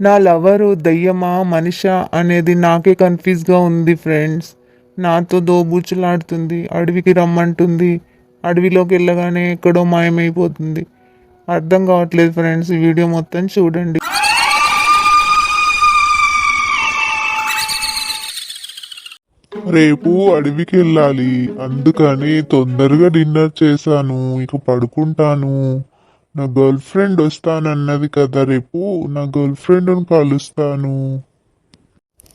నా లవరు దయ్యమా మనిష అనేది నాకే కన్ఫ్యూజ్గా ఉంది ఫ్రెండ్స్. నాతో దోబూచులాడుతుంది అడవికి రమ్మంటుంది అడవిలోకి వెళ్ళగానే ఎక్కడో మాయమైపోతుంది. అర్థం కావట్లేదు ఫ్రెండ్స్. ఈ వీడియో మొత్తం చూడండి. రేపు అడవికి వెళ్ళాలి. అందుకని తొందరగా డిన్నర్ చేశాను. ఇక పడుకుంటాను. నా గర్ల్ ఫ్రెండ్ వస్తానన్నది కదా రేపు నా గర్ల్ ఫ్రెండ్ను కలుస్తాను.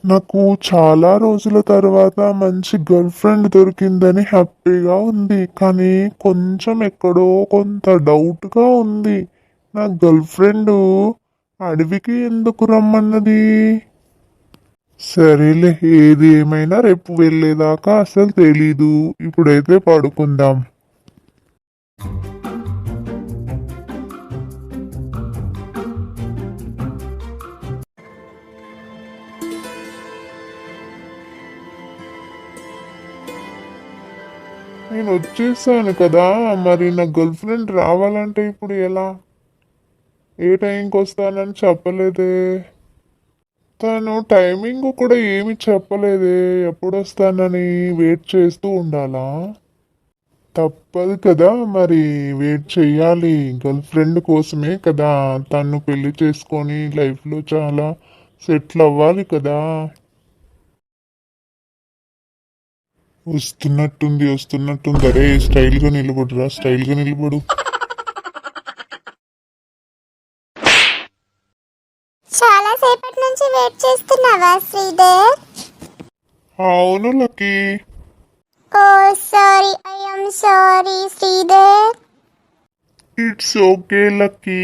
నాకు చాలా రోజుల తర్వాత మంచి గర్ల్ ఫ్రెండ్ దొరికిందని హ్యాపీగా ఉంది. కానీ కొంచెం ఎక్కడో కొంత డౌట్గా ఉంది. నా గర్ల్ ఫ్రెండ్ అడవికి ఎందుకు రమ్మన్నది? సరేలే ఏది ఏమైనా రేపు వెళ్ళేదాకా అసలు తెలీదు. ఇప్పుడైతే పడుకుందాం. నేను వచ్చేసాను కదా మరి నా గర్ల్ ఫ్రెండ్ రావాలంటే ఇప్పుడు ఎలా? ఏ టైంకి వస్తానని చెప్పలేదే. తను టైమింగ్ కూడా ఏమి చెప్పలేదే. ఎప్పుడు వస్తానని వెయిట్ చేస్తూ ఉండాలా? తప్పదు కదా మరి వెయిట్ చేయాలి గర్ల్ ఫ్రెండ్ కోసమే కదా తను పెళ్ళి చేసుకొని లైఫ్లో చాలా సెటిల్ అవ్వాలి కదా. వస్తున్నట్టుంది వస్తున్నట్టుంది. అరే స్టైల్గా నిలబడురా స్టైల్గా నిలబడు. చాలా సేపటి నుంచి వెయిట్ చేస్తున్నావా శ్రీధర్ అవును Lucky. Oh sorry I am sorry Sridhar it's okay Lucky.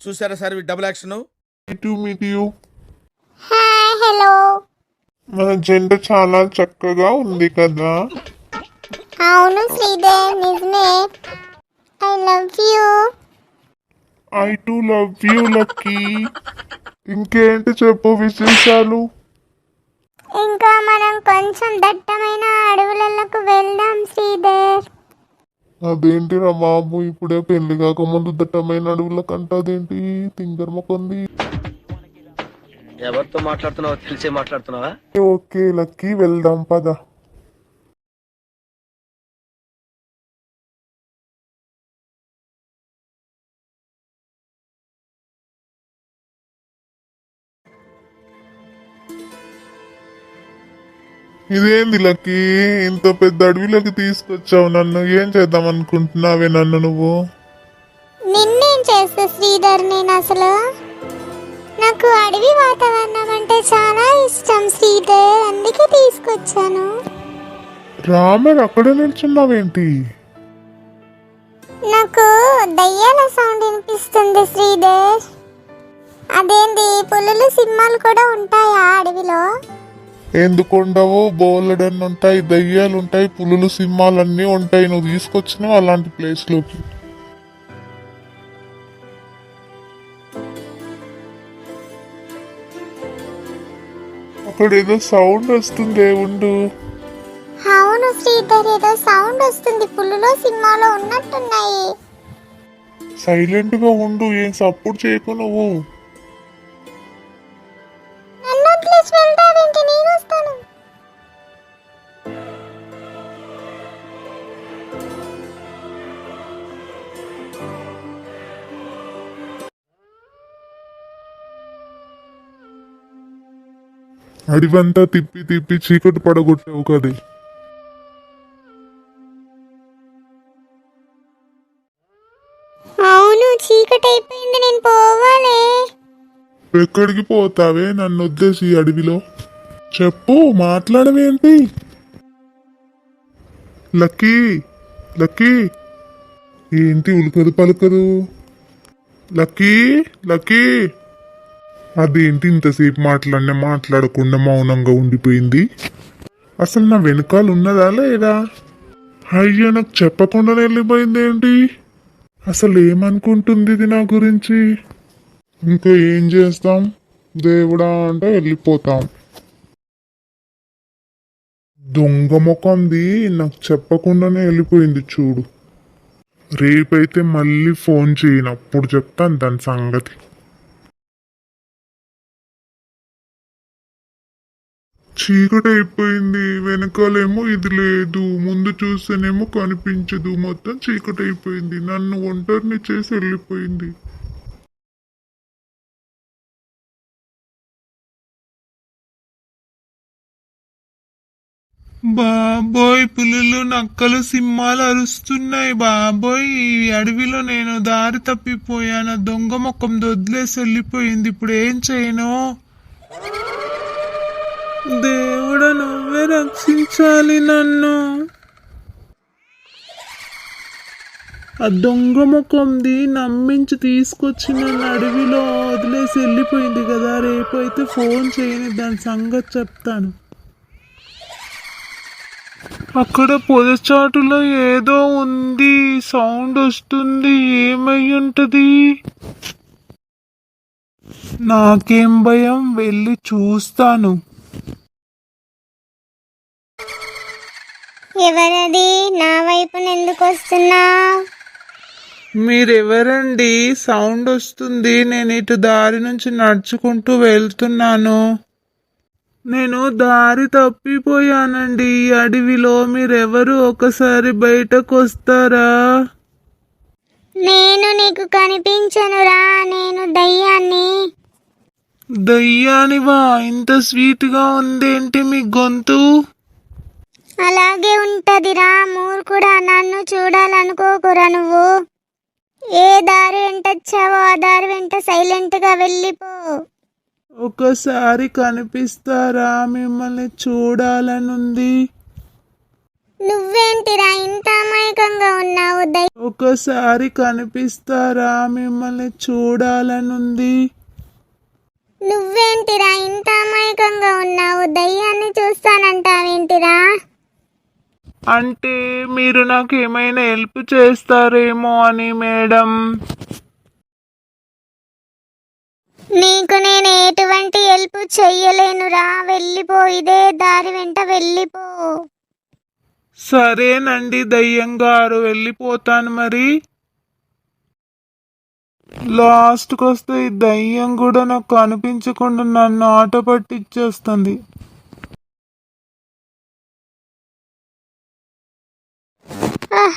చూసారా sir double action? To meet you. Hi hello. మన జంట చాలా చక్కగా ఉంది కదా. అవును శ్రీధర్ నిజమే. I love you I too love you Lucky ఇంకేంటి చెప్పు విశేషాలు? ఇంకా మనం కొంచెం దట్టమైన అడవులకు వెళ్దాం శ్రీధర్ అదేంటిరా బాబు ఇప్పుడే పెళ్ళి కాకముందు దట్టమైన అడవుల కంటదేంటి తింగర్ మొక్కంది. ఎవరితో మాట్లాడుతున్నావో తెలిసే మాట్లాడుతున్నావా? ఓకే లక్కీ వెళ్దాం పద. ఇదేంది లక్కీ? ఇంత పెద్ద అడవిలోకి తీసుకొచ్చావు నన్ను. ఏం చేద్దాం అనుకుంటున్నావే నన్ను నువ్వు? నిన్నేం చేస్తా శ్రీధర్ నేను అసలు? నాకు అడవి వాతావరణం అంటే చాలా ఇష్టం శ్రీధర్. అందుకే తీసుకొచ్చాను. రామర్ అక్కడే నిల్చున్నావేంటి? నాకు దయ్యాల సౌండ్ వినిపిస్తుంది శ్రీధర్. అదేంటి పులులు సింహాలు కూడా ఉంటాయా అడవిలో? ఎందుకుండవు బోలెడన్ని ఉంటాయి దయ్యాలు ఉంటాయి పులులు సింహాలు అన్నీ ఉంటాయి. నువ్వు తీసుకొచ్చినావు అలాంటి ప్లేస్లోకి అక్కడ ఏదో సౌండ్ వస్తుంది ఉండు. అవును శ్రీధర్ ఏదో సౌండ్ వస్తుంది. పులులో సింహాలో ఉన్నట్టున్నాయి. సైలెంట్గా ఉండు ఏం సపోర్ట్ చేయకు నువ్వు. అడివంతా తిప్పి తిప్పి చీకటి పడగొట్టావు కదే. అవును చీకటి అయిపోయింది నేను పోవాలి. ఎక్కడికి పోతావే నన్ను వద్దేసి ఈ అడవిలో? చెప్పు మాట్లాడవేంటి? Lucky Lucky. ఏంటి ఉలకదు పలకదు లక్కీ లక్కీ. అదేంటి ఇంతసేపు మాట్లాడినా మాట్లాడకుండా మౌనంగా ఉండిపోయింది? అసలు నా వెనకాల ఉన్నదా లేదా? అయ్యా నాకు చెప్పకుండానే వెళ్ళిపోయింది ఏంటి? అసలు ఏమనుకుంటుంది ఇది నా గురించి? ఇంకా ఏం చేస్తాం? దేవుడా అంటే వెళ్ళిపోతాం. దొంగ ముఖంది నాకు చెప్పకుండానే వెళ్ళిపోయింది చూడు. రేపైతే మళ్ళీ ఫోన్ చేయను. అప్పుడు చెప్తాను దాని సంగతి. చీకటి అయిపోయింది వెనకాలేమో ఇది లేదు. ముందు చూస్తేనేమో కనిపించదు. మొత్తం చీకటి అయిపోయింది నన్ను ఒంటరిని చేసి వెళ్ళిపోయింది. బాబోయ్ పులులు నక్కలు సింహాలు అరుస్తున్నాయి బాబోయ్. ఈ అడవిలో నేను దారి తప్పిపోయాను. దొంగ ముఖం దొద్లేసి వెళ్ళిపోయింది. ఇప్పుడు ఏం చేయను? దేవుడు నువ్వే రక్షించాలి నన్ను. ఆ దొంగ ముఖంది నమ్మించి తీసుకొచ్చి నన్ను అడవిలో వదిలేసి వెళ్ళిపోయింది కదా. రేపు అయితే ఫోన్ చేయని దాని సంగతి చెప్తాను. అక్కడ పొదచాటులో ఏదో ఉంది. సౌండ్ వస్తుంది. ఏమై ఉంటుంది? నాకేం భయం? వెళ్ళి చూస్తాను. ఎవరది? నా వైపున ఎందుకు వస్తున్నావు? మీరెవరండి? సౌండ్ వస్తుంది. నేను ఇటు దారి నుంచి నడుచుకుంటూ వెళ్తున్నాను. నేను దారి తప్పిపోయానండి. ఈ అడవిలో మీరెవరు? ఒకసారి బయటకు వస్తారా నేను నీకు కనిపించనురా. నేను దయ్యాన్ని. దయ్యానివా? ఇంత స్వీట్గా ఉందేంటి మీ గొంతు? అలాగే ఉంటదిరా మూర్ఖుడా నన్ను చూడాలనుకోకురా నువ్వు. ఏ దారి వెంట వచ్చావో ఆ దారి వెంట సైలెంట్గా వెళ్ళిపో. ఒకసారి కనిపిస్తారా మిమ్మల్ని చూడాలనుంది? నువ్వేంటిరా ఇంత అమాయకంగా ఉన్నావు? ఒకసారి కనిపిస్తారా మిమ్మల్ని చూడాలనుంది? నువ్వేంటిరా ఇంత అమాయకంగా ఉన్నావు? దయ్యాన్ని చూస్తానంటావేంటిరా అంటే మీరు నాకు ఏమైనా హెల్ప్ చేస్తారేమో అని మేడం. నీకు నేను ఎటువంటి హెల్ప్ చెయ్యలేనురా. వెళ్ళిపో ఇదే దారి వెంట వెళ్ళిపో. సరేనండి దయ్యం గారు వెళ్ళిపోతాను మరి. లాస్ట్కి వస్తే ఈ దయ్యం కూడా నాకు కనిపించకుండా నన్ను ఆట పట్టించేస్తుంది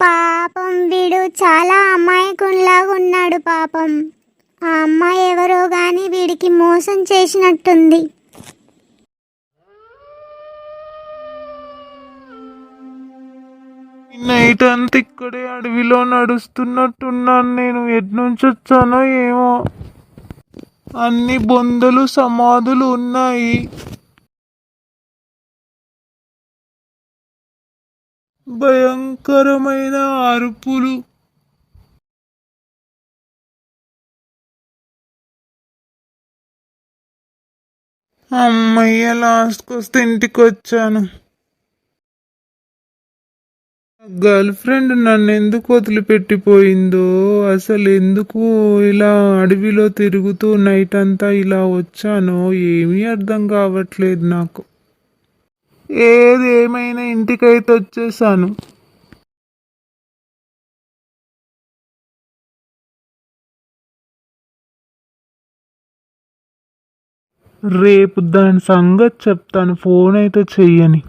పాపం వీడు చాలా అమాయకునిలాగా ఉన్నాడు పాపం. ఆ అమ్మాయి ఎవరో గాని వీడికి మోసం చేసినట్టుంది. నైట్ అంతా ఇక్కడే అడవిలో నడుస్తున్నట్టున్నాను నేను. ఎట్నుంచి వచ్చానో ఏమో. అన్ని బొందలు సమాధులు ఉన్నాయి. భయంకరమైన అరుపులు. అమ్మయ్య లాస్ట్కి వస్తే ఇంటికి వచ్చాను గర్ల్ ఫ్రెండ్ నన్ను ఎందుకు వదిలిపెట్టిపోయిందో అసలు ఎందుకు ఇలా అడవిలో తిరుగుతూ నైట్ అంతా ఇలా వచ్చానో ఏమీ అర్థం కావట్లేదు నాకు. ఏది ఏమైనా ఇంటికైతే వచ్చేసాను. రేపు దాని సంగతి చెప్తాను. ఫోన్ అయితే చెయ్యని.